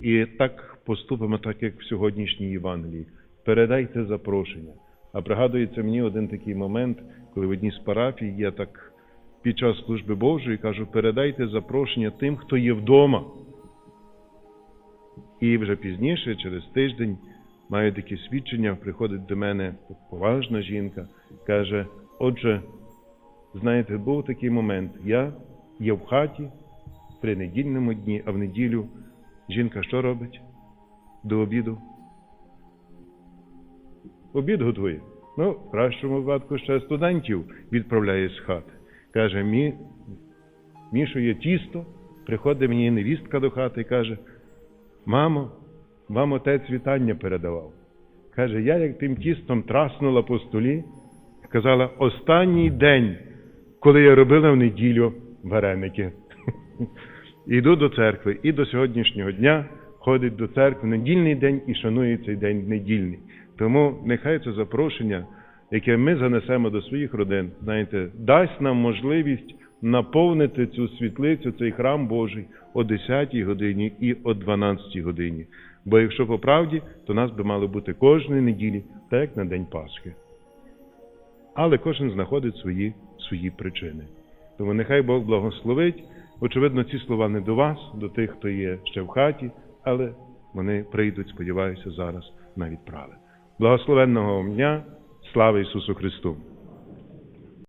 І так поступимо, так як в сьогоднішній Євангелії. Передайте запрошення. А пригадується мені один такий момент, коли в одній з парафій я так під час служби Божої кажу, передайте запрошення тим, хто є вдома. І вже пізніше, через тиждень, маю таке свідчення, приходить до мене поважна жінка, каже: отже, знаєте, був такий момент. Я є в хаті при недільному дні, а в неділю жінка що робить? До обіду. Обід готує. Ну, в кращому випадку ще студентів відправляє з хати. Каже, Мі, мішує тісто, приходить мені невістка до хати і каже, мамо, вам отець вітання передавав. Каже, я як тим тістом траснула по столі, сказала, останній день, коли я робила в неділю вареники. Іду до церкви і до сьогоднішнього дня ходить до церкви недільний день і шанує цей день недільний. Тому нехай це запрошення, яке ми занесемо до своїх родин, знаєте, дасть нам можливість наповнити цю світлицю, цей храм Божий о 10-й годині і о 12-й годині. Бо якщо по правді, то нас би мало бути кожної неділі, так як на День Пасхи. Але кожен знаходить свої, свої причини. Тому нехай Бог благословить. Очевидно, ці слова не до вас, до тих, хто є ще в хаті, але вони прийдуть, сподіваюся, зараз на відправи. Благословенного дня, слава Ісусу Христу!